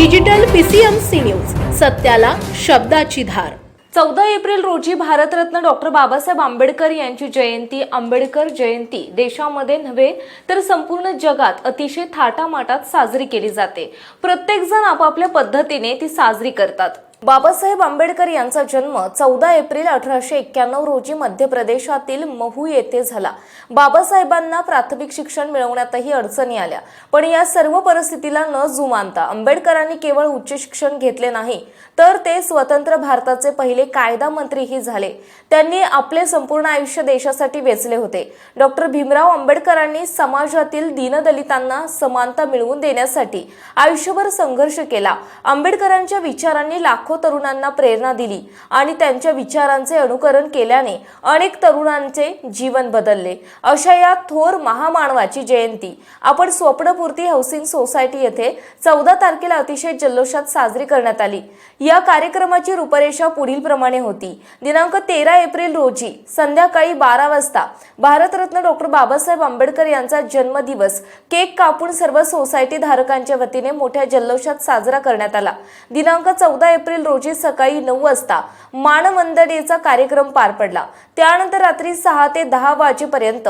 Digital PCMC news. सत्याला शब्दाची धार. चौदा एप्रिल रोजी भारतरत्न डॉक्टर बाबासाहेब आंबेडकर यांची जयंती आंबेडकर जयंती देशामध्ये नव्हे तर संपूर्ण जगात अतिशय थाटामाटात साजरी केली जाते. प्रत्येकजण आपापल्या पद्धतीने ती साजरी करतात. बाबासाहेब आंबेडकर यांचा जन्म चौदा एप्रिल अठराशे एक्क्याण्णव रोजी मध्य प्रदेशातील महू येथे झाला. बाबासाहेबांना प्राथमिक शिक्षण मिळवण्यातही अडचणी आल्या. पण या सर्व परिस्थितीला न जुमानता आंबेडकरांनी केवळ उच्च शिक्षण घेतले नाही तर ते स्वतंत्र भारताचे पहिले कायदा मंत्रीही झाले. त्यांनी आपले संपूर्ण आयुष्य देशासाठी वेचले होते. डॉक्टर भीमराव आंबेडकरांनी समाजातील दीनदलितांना समानता मिळवून देण्यासाठी आयुष्यभर संघर्ष केला. आंबेडकरांच्या विचारांनी लाखो तरुणांना प्रेरणा दिली आणि त्यांच्या विचारांचे अनुकरण केल्याने अनेक तरुणांचे जीवन बदलले. अशा या थोर महामानवाची जयंती आपण स्वप्नपूर्ती हाऊसिंग सोसायटी येथे चौदा तारखेला अतिशय जल्लोषात साजरी करण्यात आली. या कार्यक्रमाची रूपरेषा पुढील प्रमाणे होती. दिनांक तेरा एप्रिल रोजी संध्याकाळी बारा वाजता भारतरत्न डॉक्टर बाबासाहेब आंबेडकर यांचा जन्मदिवस केक कापून सर्व सोसायटी धारकांच्या वतीने मोठ्या जल्लोषात साजरा करण्यात आला. दिनांक चौदा एप्रिल रोजी सकाळी नऊ वाजता मानवंदनेचा कार्यक्रम पार पडला. त्यानंतर रात्री सहा ते दहा वाजेपर्यंत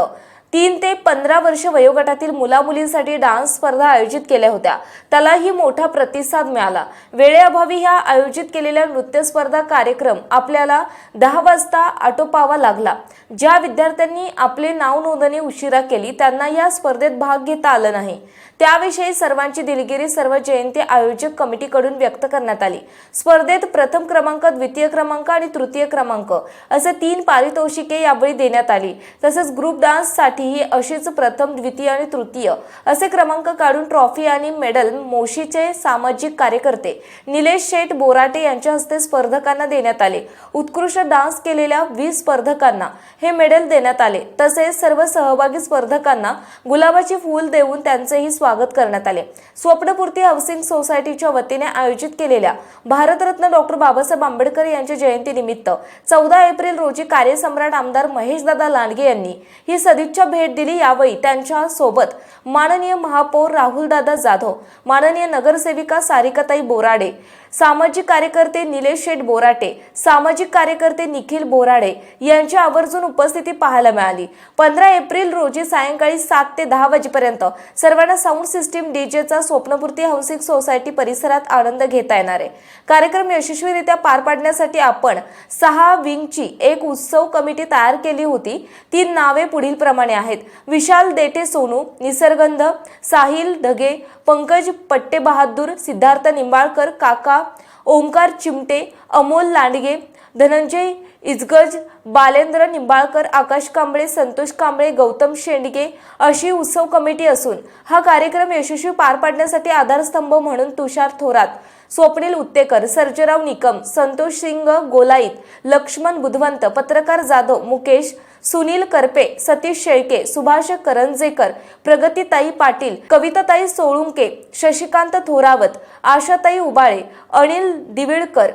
तीन ते पंधरा वर्ष वयोगटातील मुलामुलींसाठी डान्स स्पर्धा आयोजित केल्या होत्या. त्यालाही मोठा प्रतिसाद मिळाला. वेळेअभावी ह्या आयोजित केलेल्या नृत्य स्पर्धा कार्यक्रम आपल्याला दहा वाजता आटोपावा लागला. ज्या विद्यार्थ्यांनी आपले नाव नोंदणी उशिरा केली त्यांना या स्पर्धेत भाग घेता आलं नाही. त्याविषयी सर्वांची दिलगिरी सर्व जयंती आयोजक कमिटीकडून व्यक्त करण्यात आली. स्पर्धेत प्रथम क्रमांक द्वितीय क्रमांक आणि तृतीय क्रमांक असे तीन पारितोषिके यावेळी देण्यात आली. तसेच ग्रुप डान्ससाठी साठीही अशीच प्रथम द्वितीय आणि तृतीय असे क्रमांक काढून ट्रॉफी आणि मेडल मोशीचे सामाजिक कार्यकर्ते निलेश शेठ बोराटे यांच्या हस्ते स्पर्धकांना देण्यात आले. उत्कृष्ट डान्स केलेल्या वीस स्पर्धकांना हे मेडल देण्यात आले. तसेच सर्व सहभागी स्पर्धकांना गुलाबाची फूल देऊन त्यांचेही स्वागत करण्यात आले. स्वप्नपूर्ती हाऊसिंग सोसायटीच्या वतीने आयोजित केलेल्या भारतरत्न डॉक्टर बाबासाहेब आंबेडकर यांच्या जयंतीनिमित्त चौदा एप्रिल रोजी कार्यसम्राट आमदार महेशदादा लांडगे यांनी ही सदिच्छा भेट दिली यावेळी त्यांच्यासोबत माननीय महापौर राहुलदादा जाधव माननीय नगरसेविका सारिकाताई बोराडे सामाजिक कार्यकर्ते निलेश शेठ बोराटे सामाजिक कार्यकर्ते निखिल बोराडे यांची आवर्जून उपस्थिती पाहायला मिळाली. पंधरा एप्रिल रोजी सायंकाळी सात ते दहा वाजेपर्यंत सर्वांना साऊंड सिस्टीम डीजेचा स्वप्नपूर्ती हाऊसिंग सोसायटी परिसरात आनंद घेता येणार आहे. कार्यक्रम यशस्वीरित्या पार पाडण्यासाठी आपण सहा विंगची एक उत्सव कमिटी तयार केली होती. ती नावे पुढील प्रमाणे आहेत. विशाल देटे सोनू निसर्गंध साहिल ढगे पंकज पट्टे बहादूर सिद्धार्थ निंबाळकर काका ओंकार चिमटे अमोल लांडगे धनंजय इजगज बालेंद्र निंबाळकर आकाश कांबळे संतोष कांबळे गौतम शेंडगे अशी उत्सव कमिटी असून हा कार्यक्रम यशस्वी पार पाडण्यासाठी आधारस्तंभ म्हणून तुषार थोरात स्वप्नील उत्तेकर सर्जराव निकम संतोष सिंग गोलाईत लक्ष्मण बुधवंत पत्रकार जाधव मुकेश सुनील करपे सतीश शेळके सुभाष करंजेकर प्रगतीताई पाटील कविताताई सोळुंके शशिकांत थोरावत आशाताई उबाळे अनिल दिविळकर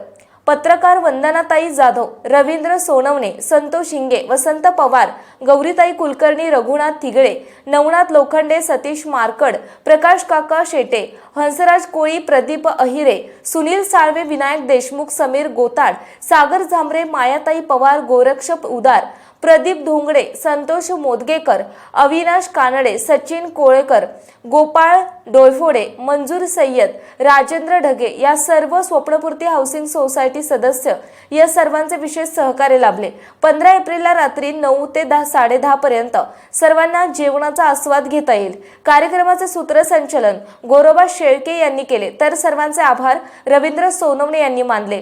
पत्रकार वंदनाताई जाधव रवींद्र सोनवणे संतोष हिंगे वसंत पवार गौरीताई कुलकर्णी रघुनाथ थिगळे नवनाथ लोखंडे सतीश मारकड प्रकाश काका शेटे हंसराज कोळी प्रदीप अहिरे सुनील साळवे विनायक देशमुख समीर गोताड सागर झांबरे मायाताई पवार गोरक्षप उदार प्रदीप धोंगडे संतोष मोदगेकर अविनाश कानडे सचिन कोळेकर गोपाळ डोयफोडे मंजूर सय्यद राजेंद्र ढगे या सर्व स्वप्नपूर्ती हाऊसिंग सोसायटी सदस्य या सर्वांचे विशेष सहकार्य लाभले. पंधरा एप्रिलला रात्री नऊ ते दहा साडेदहा पर्यंत सर्वांना जेवणाचा आस्वाद घेता येईल. कार्यक्रमाचे सूत्रसंचलन गोरोबा शेळके यांनी केले. तर सर्वांचे आभार रवींद्र सोनवणे यांनी मानले.